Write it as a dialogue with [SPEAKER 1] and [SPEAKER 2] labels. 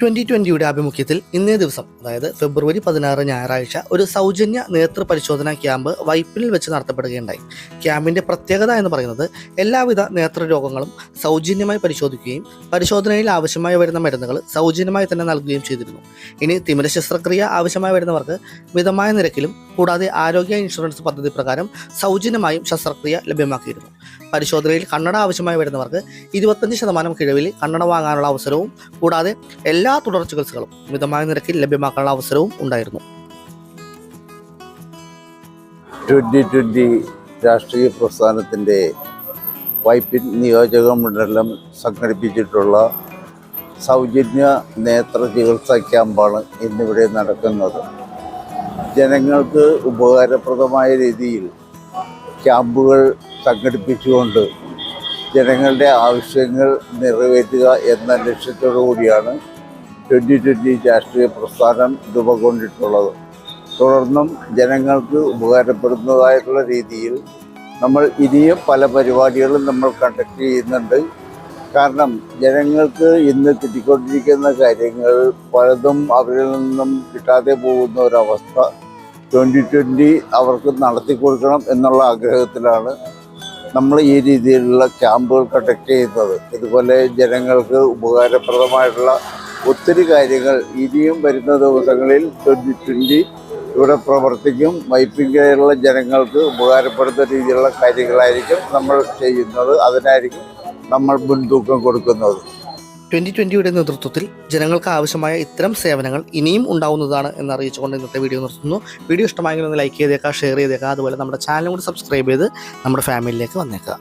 [SPEAKER 1] Twenty ട്വന്റിയുടെ ആഭിമുഖ്യത്തിൽ ഇന്നേ ദിവസം അതായത് ഫെബ്രുവരി പതിനാറ് ഞായറാഴ്ച ഒരു സൗജന്യ നേതൃ പരിശോധനാ ക്യാമ്പ് വൈപ്പിനിൽ വെച്ച് നടത്തപ്പെടുകയുണ്ടായി. ക്യാമ്പിന്റെ പ്രത്യേകത എന്ന് പറയുന്നത് എല്ലാവിധ നേത്ര രോഗങ്ങളും സൗജന്യമായി പരിശോധിക്കുകയും പരിശോധനയിൽ ആവശ്യമായി വരുന്ന മരുന്നുകൾ സൗജന്യമായി തന്നെ നൽകുകയും ചെയ്തിരുന്നു. ഇനി തിമിര ശസ്ത്രക്രിയ ആവശ്യമായി വരുന്നവർക്ക് മിതമായ നിരക്കിലും കൂടാതെ ആരോഗ്യ ഇൻഷുറൻസ് പദ്ധതി പ്രകാരം സൗജന്യമായും ശസ്ത്രക്രിയ ലഭ്യമാക്കിയിരുന്നു. പരിശോധനയിൽ കണ്ണട ആവശ്യമായി വരുന്നവർക്ക് ഇരുപത്തഞ്ച് ശതമാനം കിഴവിൽ കണ്ണട വാങ്ങാനുള്ള അവസരവും കൂടാതെ എല്ലാ തുടർ ചികിത്സകളും മിതമായ നിരക്കിൽ ലഭ്യമാക്കാനുള്ള അവസരവും ഉണ്ടായിരുന്നു.
[SPEAKER 2] ട്വന്റി ട്വന്റി രാഷ്ട്രീയ പ്രസ്ഥാനത്തിന്റെ വൈപ്പിൻ നിയോജക മണ്ഡലം സംഘടിപ്പിച്ചിട്ടുള്ള സൗജന്യ നേത്ര ചികിത്സാ ക്യാമ്പാണ് ഇന്നിവിടെ നടക്കുന്നത്. ജനങ്ങൾക്ക് ഉപകാരപ്രദമായ രീതിയിൽ ക്യാമ്പുകൾ സംഘടിപ്പിച്ചുകൊണ്ട് ജനങ്ങളുടെ ആവശ്യങ്ങൾ നിറവേറ്റുക എന്ന ലക്ഷ്യത്തോടു കൂടിയാണ് ട്വന്റി ട്വന്റി രാഷ്ട്രീയ പ്രസ്ഥാനം രൂപം കൊണ്ടിട്ടുള്ളത്. തുടർന്നും ജനങ്ങൾക്ക് ഉപകാരപ്പെടുന്നതായിട്ടുള്ള രീതിയിൽ നമ്മൾ ഇനിയും പല പരിപാടികളും നമ്മൾ കണ്ടക്ട് ചെയ്യുന്നുണ്ട്. കാരണം ജനങ്ങൾക്ക് ഇന്ന് കിട്ടിക്കൊണ്ടിരിക്കുന്ന കാര്യങ്ങൾ പലതും അവരിൽ നിന്നും കിട്ടാതെ പോകുന്ന ഒരവസ്ഥ ട്വന്റി ട്വന്റി അവർക്ക് നടത്തി കൊടുക്കണം എന്നുള്ള ആഗ്രഹത്തിലാണ് നമ്മൾ ഈ രീതിയിലുള്ള ക്യാമ്പുകൾ കണ്ടക്ട് ചെയ്യുന്നത്. ഇതുപോലെ ജനങ്ങൾക്ക് ഉപകാരപ്രദമായിട്ടുള്ള ഒത്തിരി കാര്യങ്ങൾ ഇനിയും വരുന്ന ദിവസങ്ങളിൽ ട്വന്റി ട്വന്റി ഇവിടെ പ്രവർത്തിക്കും. വൈപ്പിങ്കയിലുള്ള ജനങ്ങൾക്ക് ഉപകാരപ്പെടുന്ന രീതിയിലുള്ള കാര്യങ്ങളായിരിക്കും നമ്മൾ ചെയ്യുന്നത്. അതിനായിരിക്കും നമ്മൾ മുൻതൂക്കം കൊടുക്കുന്നത്.
[SPEAKER 1] ട്വന്റി ട്വന്റിയുടെ നേതൃത്വത്തിൽ ജനങ്ങൾക്ക് ആവശ്യമായ ഇത്തരം സേവനങ്ങൾ ഇനിയും ഉണ്ടാവുന്നതാണ് എന്ന് അറിയിച്ചുകൊണ്ട് ഇന്നത്തെ വീഡിയോ നിർത്തുന്നു. വീഡിയോ ഇഷ്ടമായെങ്കിൽ ഒന്ന് ലൈക്ക് ചെയ്തേക്കാം ഷെയർ ചെയ്തേക്കാം അതുപോലെ നമ്മുടെ ചാനലും കൂടി സബ്സ്ക്രൈബ് ചെയ്ത് നമ്മുടെ ഫാമിലിയിലേക്ക് വന്നേക്കുക.